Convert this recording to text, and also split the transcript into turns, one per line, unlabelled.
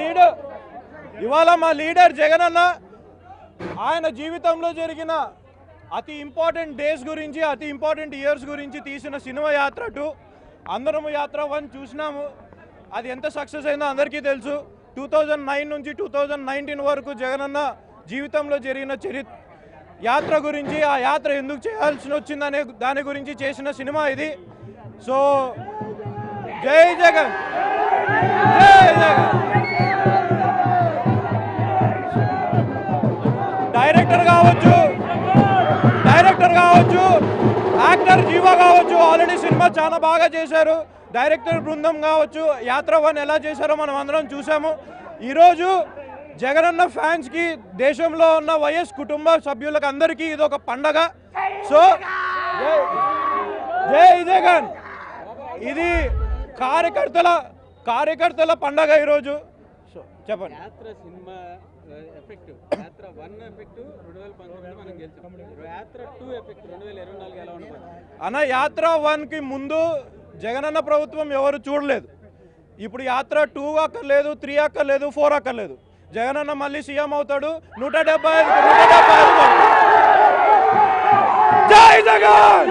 Leader. ఇవాళ మా leader Jagan అన్న ఆయన జీవితంలో జరిగిన అతి ఇంపార్టెంట్ డేస్ గురించి అతి ఇంపార్టెంట్ ఇయర్స్ గురించి తీసిన సినిమా యాత్ర టూ అందరము యాత్ర వన్ చూసినాము. అది ఎంత సక్సెస్ అయిందో అందరికీ తెలుసు. టూ థౌజండ్ నైన్ నుంచి టూ థౌజండ్ నైన్టీన్ వరకు జగనన్న జీవితంలో జరిగిన చరి యాత్ర గురించి ఆ యాత్ర ఎందుకు చేయాల్సి వచ్చిందనే దాని గురించి చేసిన సినిమా ఇది. సో జై జగన్. జై జగన్. సినిమా చాలా బాగా చేశారు. డైరెక్టర్ బృందం కావచ్చు యాత్ర వన్ ఎలా చేశారో మనం అందరం చూసాము ఈరోజు జగనన్న ఫ్యాన్స్కి దేశంలో ఉన్న వైఎస్ కుటుంబ సభ్యులకు అందరికీ ఇది ఒక పండగ. సో జై జై జగన్. ఇది కార్యకర్తల కార్యకర్తల పండగ ఈరోజు. సో చెప్పండి.
Yatra cinema effect Yatra one effect రెండు వేల పంతొమ్మిది మనం గెలిచాం. యాత్ర టూ ఎఫెక్ట్ రెండు వేల ఇరవై నాలుగు ఎలా ఉండబోతుంది?
అన్న యాత్ర వన్కి ముందు జగనన్న ప్రభుత్వం ఎవరు చూడలేదు. ఇప్పుడు యాత్ర టూ అక్కర్లేదు త్రీ అక్కర్లేదు ఫోర్ అక్కర్లేదు. జగనన్న మళ్ళీ సీఎం అవుతాడు నూట డెబ్బై ఐదు నూట డెబ్బై ఐదు జై జగన్!